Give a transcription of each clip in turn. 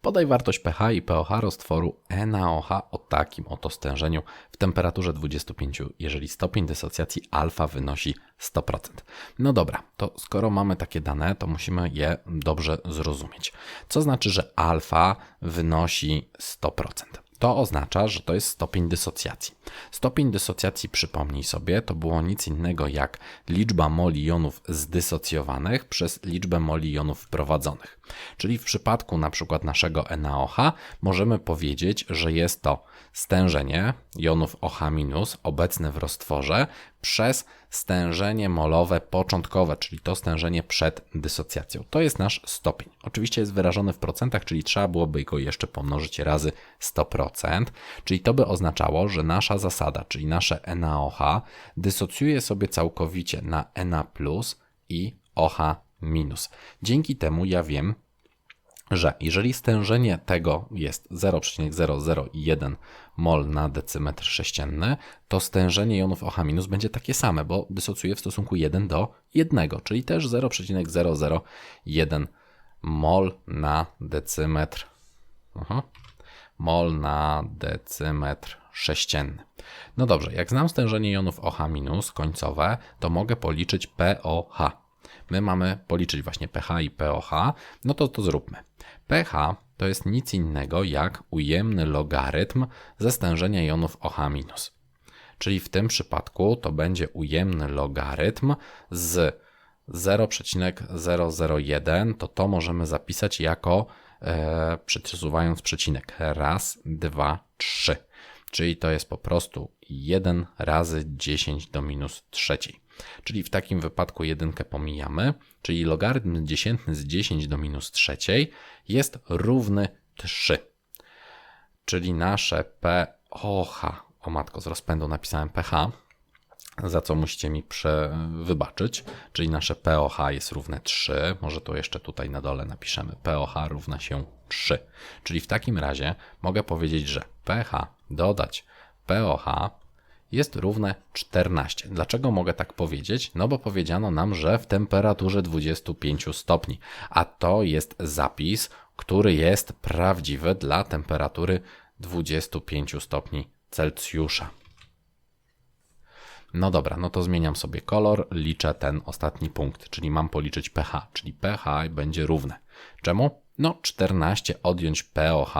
Podaj wartość pH i pOH roztworu NaOH o takim oto stężeniu w temperaturze 25, jeżeli stopień dysocjacji alfa wynosi 100%. No dobra, to skoro mamy takie dane, to musimy je dobrze zrozumieć. Co znaczy, że alfa wynosi 100%? To oznacza, że to jest stopień dysocjacji. Stopień dysocjacji, przypomnij sobie, to było nic innego jak liczba moli jonów zdysocjowanych przez liczbę moli jonów wprowadzonych. Czyli w przypadku na przykład naszego NaOH możemy powiedzieć, że jest to stężenie jonów OH- obecne w roztworze przez stężenie molowe początkowe, czyli to stężenie przed dysocjacją. To jest nasz stopień. Oczywiście jest wyrażony w procentach, czyli trzeba byłoby go jeszcze pomnożyć razy 100%, czyli to by oznaczało, że nasza zasada, czyli nasze NaOH dysocjuje sobie całkowicie na Na i OH-. Dzięki temu ja wiem, że jeżeli stężenie tego jest 0,001 mol na decymetr sześcienny, to stężenie jonów OH- będzie takie same, bo dysocjuje w stosunku 1 do 1, czyli też 0,001 mol na decymetr aha, mol na decymetr sześcienny. No dobrze, jak znam stężenie jonów OH- końcowe, to mogę policzyć POH. My mamy policzyć właśnie pH i POH, no to to zróbmy pH to jest nic innego jak ujemny logarytm ze stężenia jonów OH-. Czyli w tym przypadku to będzie ujemny logarytm z 0,001, to to możemy zapisać jako e, przesuwając przecinek raz, dwa, trzy. Czyli to jest po prostu 1 razy 10 do minus trzeciej. Czyli w takim wypadku jedynkę pomijamy, czyli logarytm dziesiętny z 10 do minus trzeciej jest równy 3. Czyli nasze POH, o matko, z rozpędu napisałem pH, za co musicie mi prze wybaczyć, czyli nasze POH jest równe 3, może to jeszcze tutaj na dole napiszemy, POH równa się 3. Czyli w takim razie mogę powiedzieć, że pH dodać POH jest równe 14. Dlaczego mogę tak powiedzieć? No bo powiedziano nam, że w temperaturze 25 stopni, a to jest zapis, który jest prawdziwy dla temperatury 25 stopni Celsjusza. No dobra, no to zmieniam sobie kolor, liczę ten ostatni punkt, czyli mam policzyć pH, czyli pH będzie równe. Czemu? No 14 odjąć POH,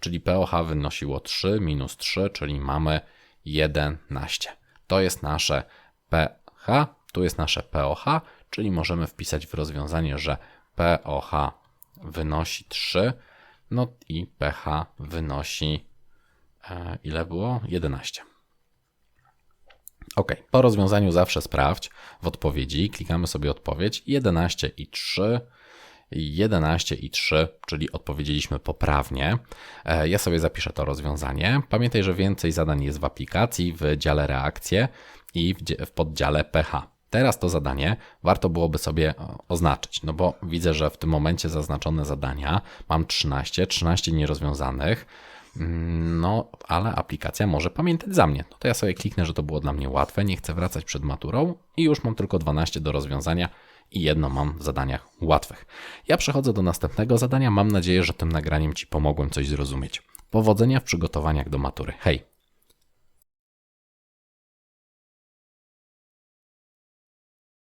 czyli POH wynosiło 3 minus 3, czyli mamy 11. To jest nasze pH, tu jest nasze POH, czyli możemy wpisać w rozwiązanie, że POH wynosi 3, no i pH wynosi e, ile było? 11. Ok, po rozwiązaniu zawsze sprawdź w odpowiedzi. Klikamy sobie odpowiedź 11 i 3 11 i 3, czyli odpowiedzieliśmy poprawnie. E, ja sobie zapiszę to rozwiązanie. Pamiętaj, że więcej zadań jest w aplikacji, w dziale reakcje i w poddziale pH. Teraz to zadanie warto byłoby sobie e, oznaczyć, no bo widzę, że w tym momencie zaznaczone zadania mam 13, 13 nierozwiązanych. Mm, no, ale aplikacja może pamiętać za mnie. No to ja sobie kliknę, że to było dla mnie łatwe, nie chcę wracać przed maturą i już mam tylko 12 do rozwiązania i jedno mam w zadaniach łatwych. Ja przechodzę do następnego zadania. Mam nadzieję, że tym nagraniem Ci pomogłem coś zrozumieć. Powodzenia w przygotowaniach do matury. Hej!